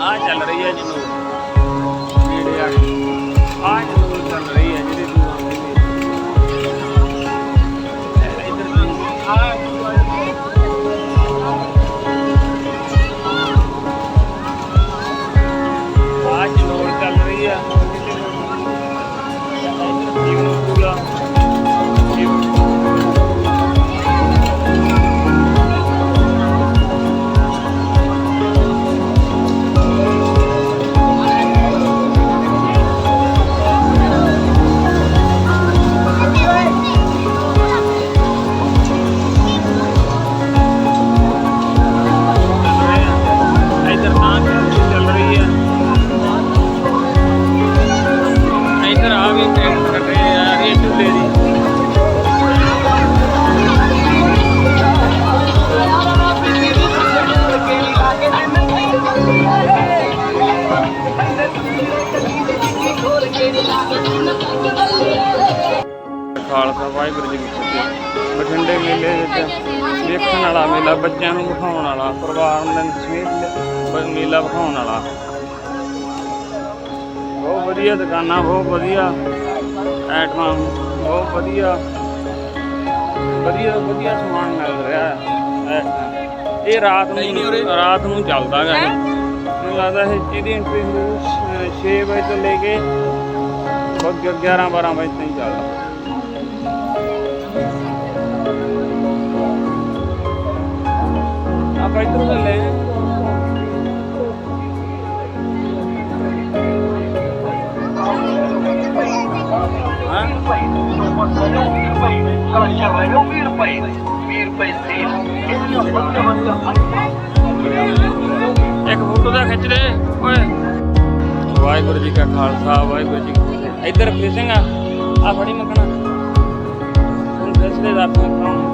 ਆ ਚੱਲ ਰਹੀ ਹੈ ਜੀ। ਖਾਲਸਾ ਵਾਹਿਗੁਰੂ ਜੀ ਕੀ ਫਤਿਹ। ਬਠਿੰਡੇ ਮੇਲੇ ਵਿੱਚ ਵੇਖਣ ਵਾਲਾ ਮੇਲਾ ਬੱਚਿਆਂ ਨੂੰ ਵਿਖਾਉਣ ਵਾਲਾ ਪਰਿਵਾਰ ਨੂੰ ਸਮੇਤ ਮੇਲਾ ਵਿਖਾਉਣ ਵਾਲਾ। ਬਹੁਤ ਵਧੀਆ ਦੁਕਾਨਾਂ ਬਹੁਤ ਵਧੀਆ ਐਟਮਾਂ ਬਹੁਤ ਵਧੀਆ ਵਧੀਆ ਵਧੀਆ ਸਮਾਨ ਮਿਲ ਰਿਹਾ ਹੈ। ਇਹ- ਰਾਤ ਨੂੰ ਰਾਤ ਨੂੰ ਚੱਲਦਾ ਇਹ। ਮੈਨੂੰ ਲੱਗਦਾ ਇਹ ਇਹਦੀ ਐਂਟਰੀ 6 ਵਜੇ ਤੋਂ ਲੈ ਕੇ 11 12 ਵਜੇ ਤਾਈਂ ਚੱਲਦਾ। ਇੱਧਰੋਂ ਤਾਂ ਲੈ ਇੱਕ ਫੋਟੋ ਦਾ ਖਿੱਚ ਲੈ ਓਏ। ਵਾਹਿਗੁਰੂ ਜੀ ਕਾ ਖਾਲਸਾ, ਵਾਹਿਗੁਰੂ ਜੀ ਕੀ ਫਤਿਹ। ਇੱਧਰ ਫਿਸ਼ਿੰਗ ਆ ਆ ਫੜੀ ਮੱਕਣਾ ਹੁਣ ਫਿਸ਼ ਦੇ ਦਰਸ਼ਨ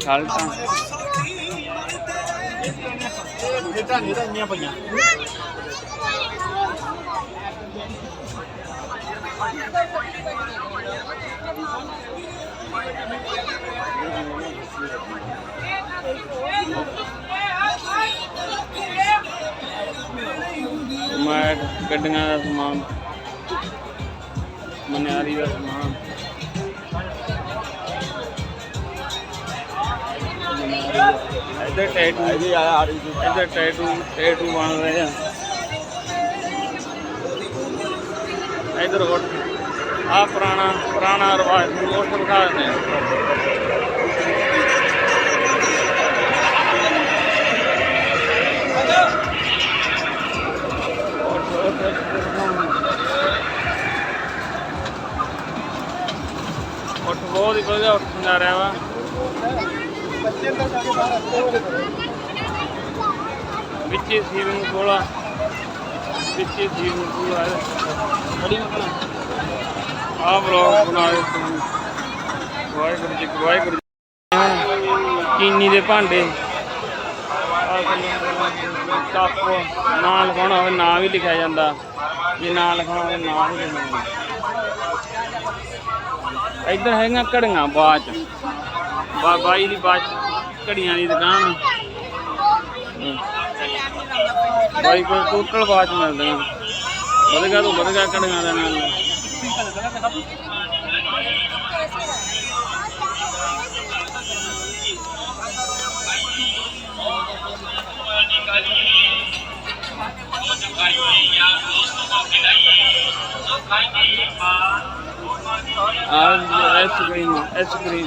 ਤੇ ਕਵਰ ਆ ਗਏ ਖਾਲਟਾਂ ਮੈਟ ਗੱਡੀਆਂ ਦਾ ਸਮਾਨ ਮਨਿਆਰੀ ਦਾ ਸਮਾਨ ਇੱਧਰ ਟੈਟੂ। ਇੱਧਰ ਟੈਟੂ ਟੈਟੂ ਬਣ ਰਹੇ ਆ। ਇੱਧਰ ਪੁਰਾਣਾ ਪੁਰਾਣਾ ਰਿਵਾਜ ਨੂੰ ਬਹੁਤ ਹੀ ਵਧੀਆ ਉੱਠ ਰਿਹਾ ਵਾ। ਵਿੱਚੇ ਸੀਵਿੰਗ ਪੂਲ ਆ ਵਿੱਚੇ ਸੀਵਿੰਗ ਪੂਲ ਆ ਬੜੀ ਮਕਣਾ ਆ ਬਲੌਗ ਬਣਾ ਤੂੰ ਵਾਹਿਗੁਰੂ ਜੀ, ਵਾਹਿਗੁਰੂ ਚੀਨੀ ਦੇ ਭਾਂਡੇ। ਕੱਪ ਨਾਂ ਲਿਖਾਉਣਾ ਹੋਵੇ, ਨਾਂ ਵੀ ਲਿਖਿਆ ਜਾਂਦਾ। ਜੇ ਨਾਂ ਲਿਖਾਉਣਾ ਹੋਵੇ, ਨਾਂ ਵੀ ਲਿਖਿਆ ਜਾਂਦਾ। ਇੱਧਰ ਹੈਗੀਆਂ ਘੜੀਆਂ ਬਾਅਦ ਚ। ਬਾਈ ਦੀ ਬਾਚ ਘੜੀਆਂ ਦੀ ਦੁਕਾਨ। ਬਾਈ ਕੋਲ ਟੋਟਲ ਬਾਚ ਮਿਲਦੀਆਂ ਵਧਗਾ ਤੋਂ ਵਧਗਾ ਘੜੀਆਂ ਦੇ ਨਾਲ। ਆ ਆਈਸਕ੍ਰੀਮ ਆਈਸਕ੍ਰੀਮ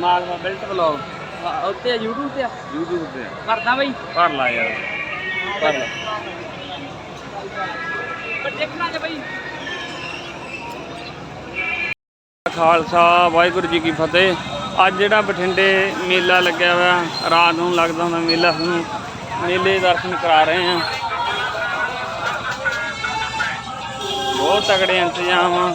ਮਾਗਵਾ ਬਿਲਟ ਬਲੌਗ ਉੱਤੇ YouTube ਤੇ YouTube ਤੇ ਕਰਦਾ ਬਈ। ਭਰ ਲਾ ਯਾਰ। ਭਰ ਲਾ। ਪਰ ਦੇਖਣਾ ਜੇ ਬਈ। ਖਾਲਸਾ ਵਾਹਿਗੁਰੂ ਜੀ ਕੀ ਫਤਿਹ। ਅੱਜ ਜਿਹੜਾ ਬਠਿੰਡੇ ਮੇਲਾ ਲੱਗਿਆ ਹੋਇਆ ਰਾਤ ਨੂੰ ਲੱਗਦਾ ਹੁੰਦਾ ਮੇਲਾ ਤੁਹਾਨੂੰ ਮੇਲੇ ਦੇ ਦਰਸ਼ਨ ਕਰਾ ਰਹੇ ਆ ਬਹੁਤ ਤਗੜੇ ਇੰਤਜ਼ਾਮ ਆ।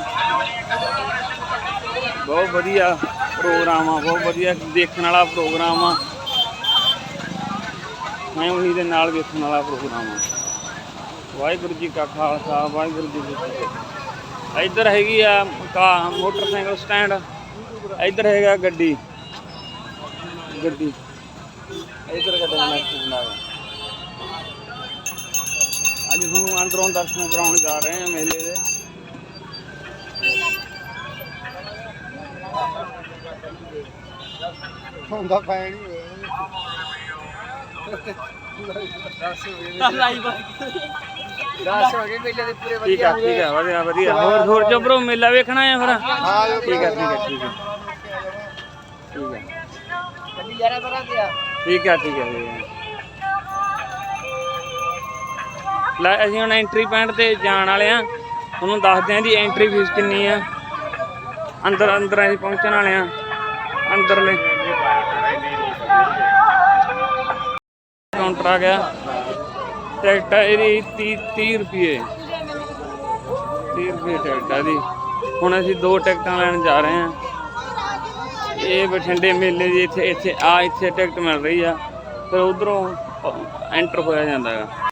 ਬਹੁਤ ਵਧੀਆ। ਪ੍ਰੋਗਰਾਮ ਆ, ਬਹੁਤ ਵਧੀਆ ਦੇਖਣ ਵਾਲਾ ਪ੍ਰੋਗਰਾਮ ਆ। ਮੈਂ ਉਹੀ ਦੇ ਨਾਲ ਵੇਖਣ ਵਾਲਾ ਪ੍ਰੋਗਰਾਮ ਆ। ਵਾਹਿਗੁਰੂ ਜੀ ਕਾ ਖਾਲਸਾ, ਵਾਹਿਗੁਰੂ ਜੀ ਕੀ ਫਤਿਹ। ਇੱਧਰ ਹੈਗੀ ਆ ਕਾ, ਮੋਟਰਸਾਈਕਲ ਸਟੈਂਡ। ਇੱਧਰ ਹੈਗਾ ਗੱਡੀ। ਗੱਡੀ। ਇੱਧਰ ਗੱਡੀ ਦਾ ਸਟੈਂਡ ਅੱਜ ਤੁਹਾਨੂੰ ਅੰਦਰੋਂ ਦਰਸ਼ਨ ਕਰਾਉਣ ਜਾ ਰਹੇ ਹਾਂ ਮੇਲੇ ਦੇ। ਹੁੰਦਾ ਫੈਨ ਹੀ ਲਾਈਵ ਦਸ ਹੋ ਗਏ। ਮੇਲੇ ਦੇ ਪੂਰੇ ਠੀਕ ਆ ਠੀਕ ਆ ਵਧੀਆ ਵਧੀਆ। ਹੋਰ ਹੋਰ ਚੋਬਰੋ ਮੇਲਾ ਵੇਖਣਾ ਹੈ ਫਿਰ? ਹਾਂ ਜੋ ਠੀਕ ਆ ਠੀਕ ਆ ਠੀਕ ਆ ਠੀਕ ਆ। ਗੱਡੀ ਯਾਰਾ ਬਰਾ ਗਿਆ ਠੀਕ ਆ ਠੀਕ ਆ ਠੀਕ ਆ। ਲੈ ਅਸੀਂ ਹੁਣ ਐਂਟਰੀ ਪੁਆਇੰਟ ਤੇ ਜਾਣ ਵਾਲੇ ਆ। ਤੁਹਾਨੂੰ ਦੱਸਦੇ ਆ ਦੀ ਐਂਟਰੀ ਫੀਸ ਕਿੰਨੀ ਆ। ਅੰਦਰ ਅੰਦਰ ਅਸੀਂ ਪਹੁੰਚਣ ਵਾਲੇ ਆ। ਅੰਦਰਲੇ। ਕਾਊਂਟਰ ਆ ਗਿਆ। ਟਿਕਟ ਆ ਇਹਦੀ 30 30 ਰੁਪਏ। 30 ਰੁਪਏ ਟਿਕਟ ਆ ਇਹਦੀ। ਹੁਣ ਅਸੀਂ ਦੋ ਟਿਕਟਾਂ ਲੈਣ ਜਾ ਰਹੇ ਹਾਂ। ਇਹ ਬਠਿੰਡੇ ਮੇਲੇ ਦੀ ਇੱਥੇ ਇੱਥੇ ਆ, ਇੱਥੇ ਟਿਕਟ ਮਿਲ ਰਹੀ ਆ। ਫਿਰ ਉਧਰੋਂ ਐਂਟਰ ਹੋਇਆ ਜਾਂਦਾ ਹੈਗਾ।